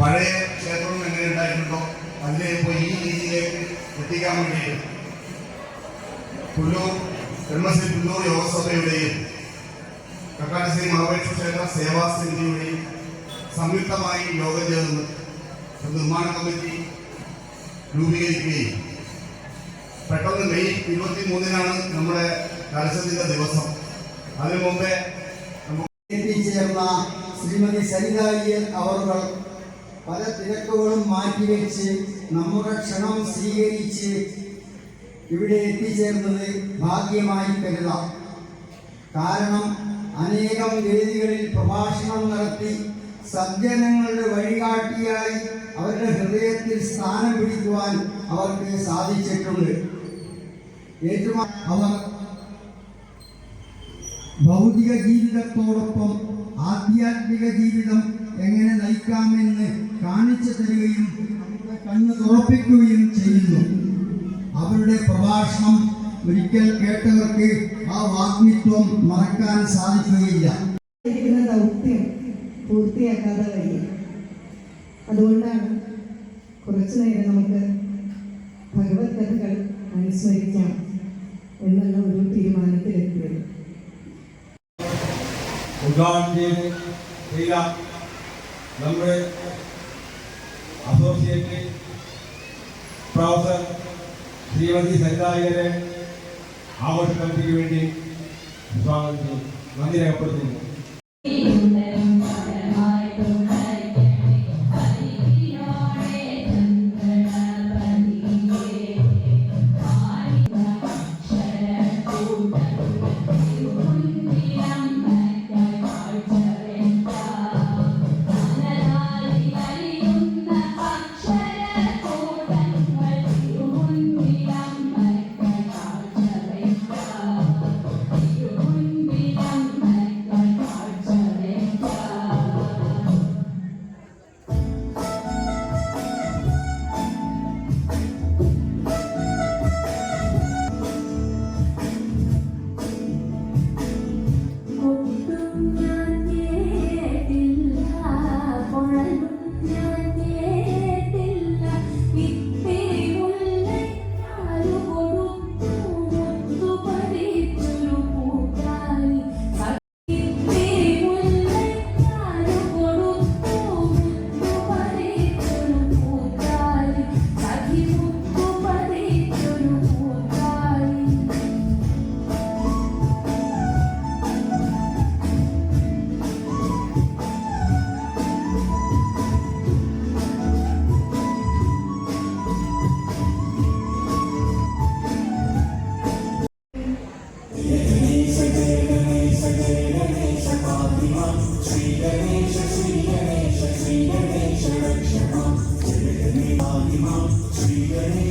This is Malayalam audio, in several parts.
പഴയ ക്ഷേത്രം എങ്ങനെ ഉണ്ടായിട്ടുണ്ടോ? അതിനെ ഇപ്പോൾ ഈ രീതിയിലേക്ക് എത്തിക്കാൻ വേണ്ടിയിട്ട്. പുല്ലൂർ ബ്രഹ്മശ്രീ പുല്ലൂർ യോഗസഭയുടെയും കക്കാലശ്ശേരി മഹാബലേശ്വര ക്ഷേത്ര സേവാ സമിതിയുടെയും സംയുക്തമായി യോഗം ചേർന്ന് നിർമ്മാണ കമ്മിറ്റി രൂപീകരിക്കുകയും. പെട്ടെന്ന് മെയ് ഇരുപത്തി മൂന്നിനാണ് നമ്മുടെ കലശത്തിന്റെ ദിവസം. അതിനു മുമ്പേ എത്തിച്ചേർന്ന ശ്രീമതി സരിതായ്യർ അവർ പല തിരക്കുകളും മാറ്റിവെച്ച് നമ്മുടെ ക്ഷണം സ്വീകരിച്ച് ഇവിടെ എത്തിച്ചേർന്നത് ഭാഗ്യമായി കരുതാം. കാരണം അനേകം വേദികളിൽ പ്രഭാഷണം നടത്തി സജ്ജനങ്ങളുടെ വഴികാട്ടിയായി അവരുടെ ഹൃദയത്തിൽ സ്ഥാനം പിടിക്കുവാൻ അവർക്ക് സാധിച്ചിട്ടുണ്ട്. ഏറ്റവും അവർ ഭൗതിക ജീവിതത്തോടൊപ്പം ആധ്യാത്മിക ജീവിതം എങ്ങനെ നയിക്കാമെന്ന് കാണിച്ചു തരികയും നമ്മുടെ കണ്ണ് തുറപ്പിക്കുകയും ചെയ്യുന്നു. അവരുടെ പ്രഭാഷണം ഒരിക്കൽ കേട്ടവർക്ക് ആ വാഗ്മിത്വം മറക്കാൻ സാധിക്കുകയില്ല. ദൗത്യം പൂർത്തിയാക്കാതെ വയ്യ അതുകൊണ്ടാണ് കുറച്ചു നേരം നമുക്ക് ഭഗവത് കഥകൾ അനുസ്മരിക്കാം എന്നുള്ള ഒരു തീരുമാനത്തിലെത്തിയത്. നമ്മുടെ അസോസിയേറ്റ് പ്രൊഫസർ ശ്രീമതി സരിതായരെ ആഘോഷ കമ്മിറ്റിക്ക് വേണ്ടി സ്വാഗതം നന്ദി രേഖപ്പെടുത്തുന്നു.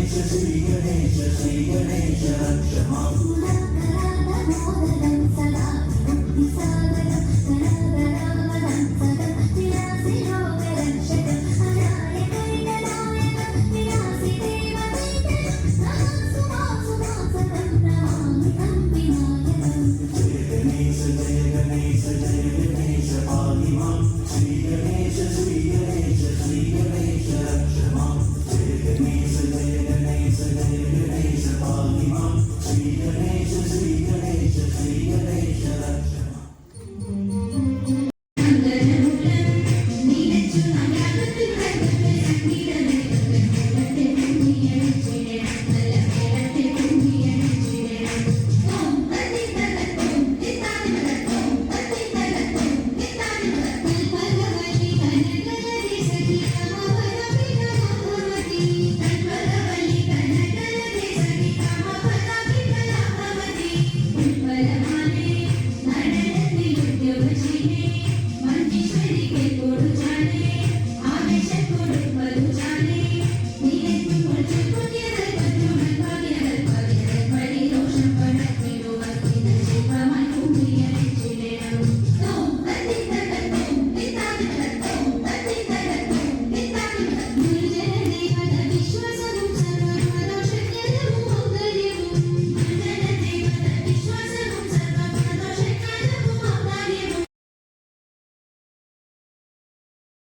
Ganesha, Sri Ganesha, Sri Ganesha, Shama.